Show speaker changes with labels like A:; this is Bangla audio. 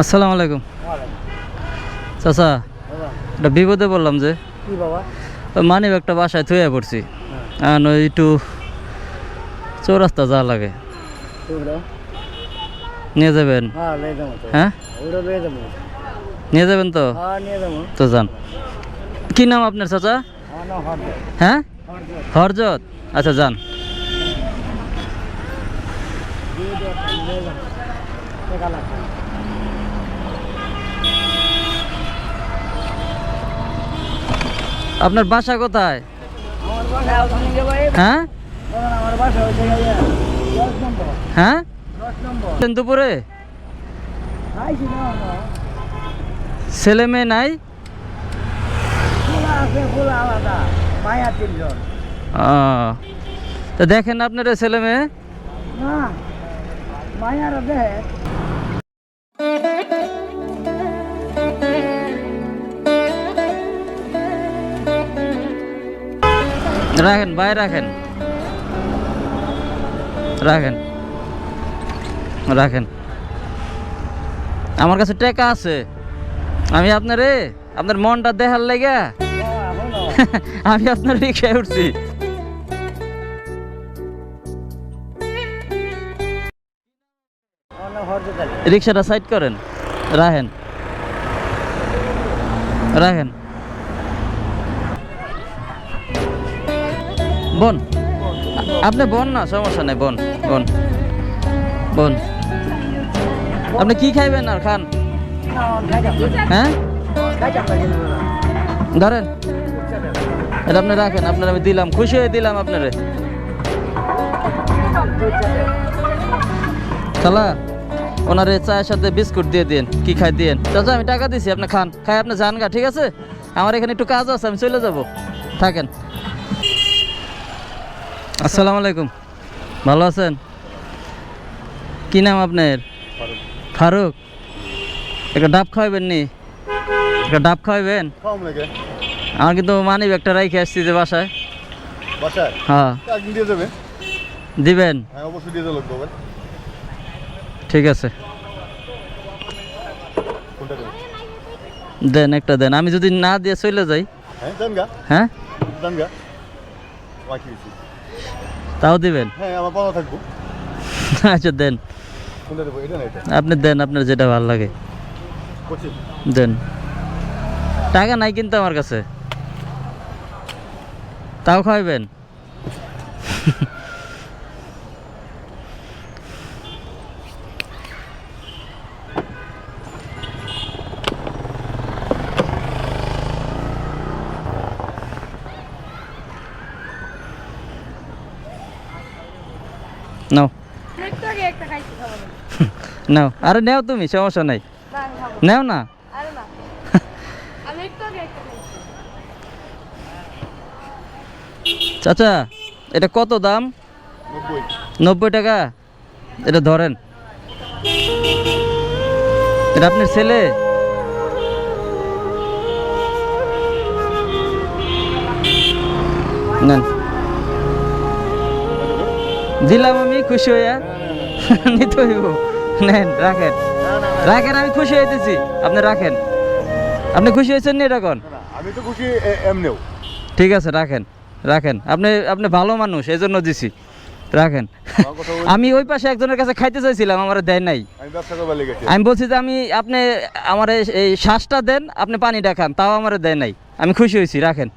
A: আসসালামু আলাইকুম। চাচা এটা বিপদে বললাম যে। মানি একটা বাসায় থুয়ে পড়ছি। আর একটু চৌরাস্তা যা লাগে। নিয়ে যাবেন?
B: হ্যাঁ নিয়ে
A: হ্যাঁ? যাবেন তো?
B: হ্যাঁ
A: তো যান। কি নাম আপনার চাচা? হ্যাঁ? হরজত। আচ্ছা যান
B: দিয়ে দিয়ে নিয়ে যাব টাকা লাগবে
A: আপনার বাসা কোথায়? হ্যাঁ? হ্যাঁ? দুপুরে। ছেলে মেয়ে নাই? দেখেন আপনার ছেলে মেয়ে? রাখেন, ভাই রাখেন। রাখেন। রাখেন। আমার কাছে টাকা আছে। আমি আপনারে, আপনার মনটা দেখার লেগে। আমি আপনার রিক্সায় উঠছি। রিক্সাটা সাইড করেন। রাখেন। রাখেন। বন, আপনি বোন না, সমস্যা নেই, বোন বোন বোন। আপনি কি খাইবেন আর খান? হ্যাঁ? ধরেন, এটা আপনি রাখেন, আপনার আমি দিলাম, খুশি হয়ে দিলাম আপনারে। খালা ওনারে চায়ের সাথে বিস্কুট দিয়ে দিন কি খাই দিন চাচা, আমি টাকা দিছি, আপনি খান, খাই, আপনি যান ঠিক আছে? আমার এখানে একটু কাজ আছে, আমি চলে যাব। থাকেন। আসসালামু আলাইকুম। ভালো আছেন? কি নাম আপনার? ফারুক। একটা ডাব খাওয়াবেন নি? একটা ডাব খাওয়াবেন? আমার কিন্তু মানি একটা রাইখে আসছি যে বাসায়। হ্যাঁ। দিবেন?
C: হ্যাঁ
A: ঠিক আছে। দেন একটা দেন। আমি যদি না দিয়ে চলে যাই।
C: হ্যাঁ
A: হ্যাঁ?
C: বাকি দিছি।
A: তাও দিবেন?
C: হ্যাঁ আমার পাওয়া থাকব।
A: আচ্ছা দেন।
C: কোনটা দেবো? এটা না এটা?
A: আপনি দেন আপনার যেটা ভালো লাগে। দেন। টাকা নাই কিন্তু আমার কাছে। তাও খাওয়াবেন নাও। নাও আরে নেও তুমি, সমস্যা নাই। নেও না। চাচা, এটা কত দাম
C: নব্বই
A: টাকা এটা ধরেন এটা আপনার ছেলে নেন দিলাম আমি খুশি হইয়া? নিতে হইব। নেন রাখেন। রাখেন আমি খুশি হইতেছি। আপনি রাখেন। আপনি খুশি হয়েছেন নি এটা কোন?
C: না, না, আমি তো খুশি এমনিও।
A: ঠিক আছে রাখেন। রাখেন। আপনি আপনি ভালো মানুষ এই জন্য দিছি। রাখেন। আমি ওই পাশে একজনের কাছে খাইতে চাইছিলাম আমার দেয় নাই। আমি বলছি যে আমি আপনি আমার এই- এই শ্বাসটা দেন আপনি পানিটা খান। তাও আমার দেয় নাই। আমি খুশি হয়েছি রাখেন।